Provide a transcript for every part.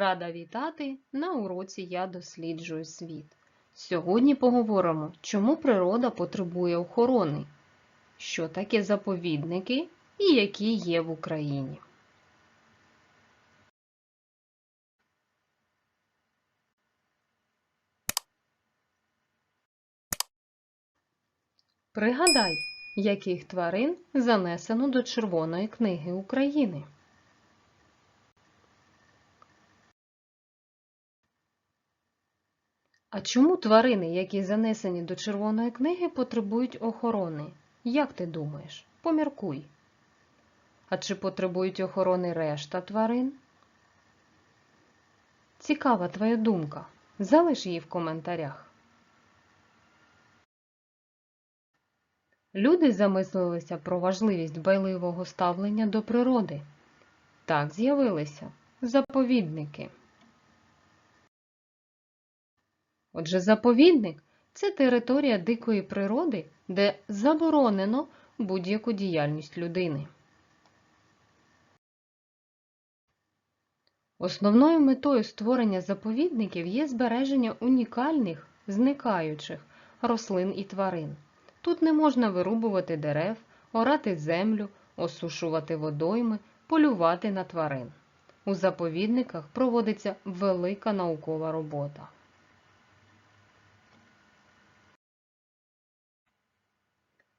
Рада вітати на уроці Я досліджую світ. Сьогодні поговоримо, чому природа потребує охорони, що таке заповідники і які є в Україні. Пригадай, яких тварин занесено до Червоної книги України. А чому тварини, які занесені до Червоної книги, потребують охорони? Як ти думаєш? Поміркуй. А чи потребують охорони решта тварин? Цікава твоя думка. Залиш її в коментарях. Люди замислилися про важливість байливого ставлення до природи. Так з'явилися заповідники. Отже, заповідник це територія дикої природи, де заборонено будь-яку діяльність людини. Основною метою створення заповідників є збереження унікальних, зникаючих рослин і тварин. Тут не можна вирубувати дерев, орати землю, осушувати водойми, полювати на тварин. У заповідниках проводиться велика наукова робота.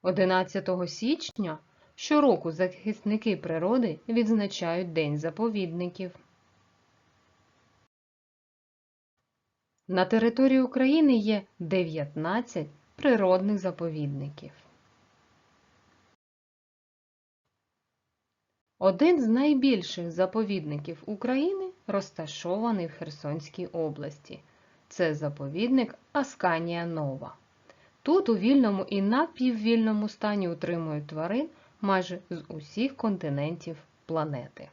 11 січня щороку захисники природи відзначають День заповідників. На території України є 19 природних заповідників. Один з найбільших заповідників України розташований в Херсонській області. Це заповідник Асканія Нова. Тут у вільному і напіввільному стані утримують тварин майже з усіх континентів планети.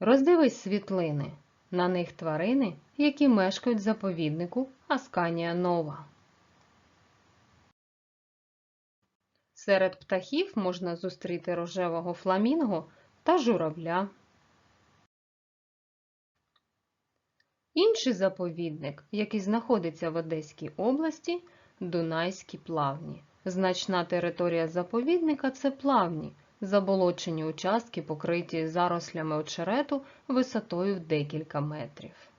Роздивись світлини. На них тварини, які мешкають заповіднику Асканія Нова. Серед птахів можна зустріти рожевого фламінго та журавля. Інший заповідник, який знаходиться в Одеській області, Дунайські плавні. Значна територія заповідника це плавні, заболочені участки, покриті зарослями очерету висотою в декілька метрів.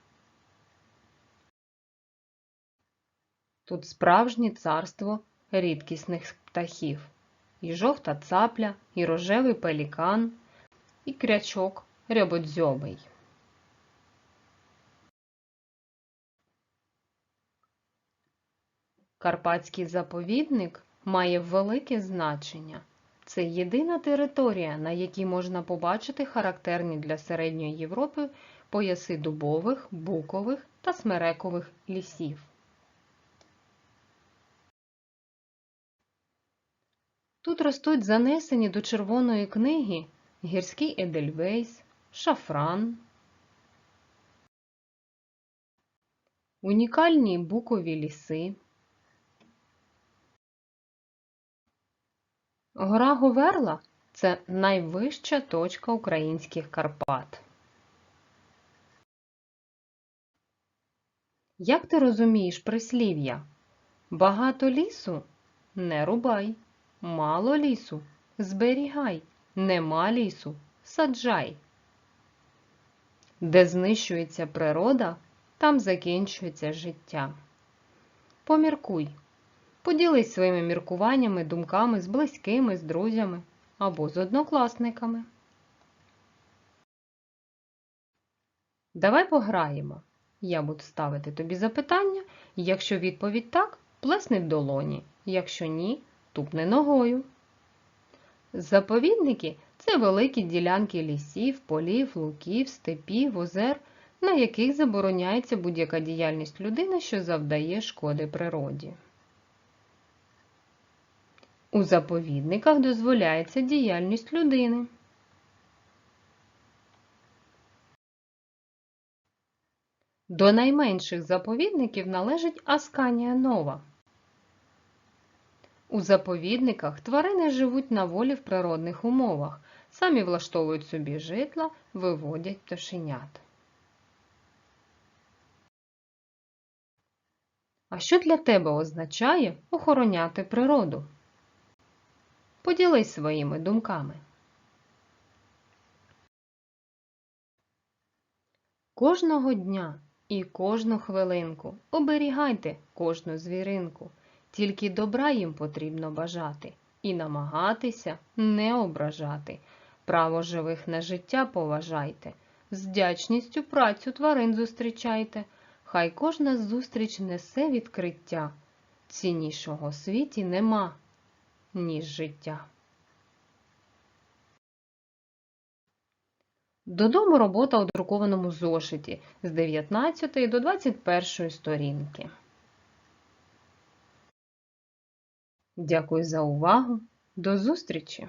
Тут справжнє царство рідкісних птахів. І жовта цапля, і рожевий пелікан, і крячок рябодзьобий. Карпатський заповідник має велике значення. Це єдина територія, на якій можна побачити характерні для Середньої Європи пояси дубових, букових та смерекових лісів. Тут ростуть занесені до Червоної книги гірський Едельвейс, шафран, унікальні букові ліси. Гора Говерла це найвища точка українських Карпат. Як ти розумієш прислів'я? Багато лісу не рубай, мало лісу зберігай, нема лісу саджай. Де знищується природа, там закінчується життя. Поміркуй. Поділись своїми міркуваннями, думками з близькими, з друзями або з однокласниками. Давай пограємо. Я буду ставити тобі запитання, якщо відповідь так, плесни в долоні, якщо ні, тупни ногою. Заповідники це великі ділянки лісів, полів, луків, степів, озер, на яких забороняється будь-яка діяльність людини, що завдає шкоди природі. У заповідниках дозволяється діяльність людини. До найменших заповідників належить Асканія Нова. У заповідниках тварини живуть на волі в природних умовах, самі влаштовують собі житла, виводять пташенят. А що для тебе означає охороняти природу? Поділись своїми думками. Кожного дня і кожну хвилинку оберігайте кожну звіринку, тільки добра їм потрібно бажати і намагатися не ображати. Право живих на життя поважайте, з вдячністю працю тварин зустрічайте. Хай кожна зустріч несе відкриття. Ціннішого світі нема, ніж життя. Додому робота у друкованому зошиті з 19 до 21 сторінки. Дякую за увагу. До зустрічі!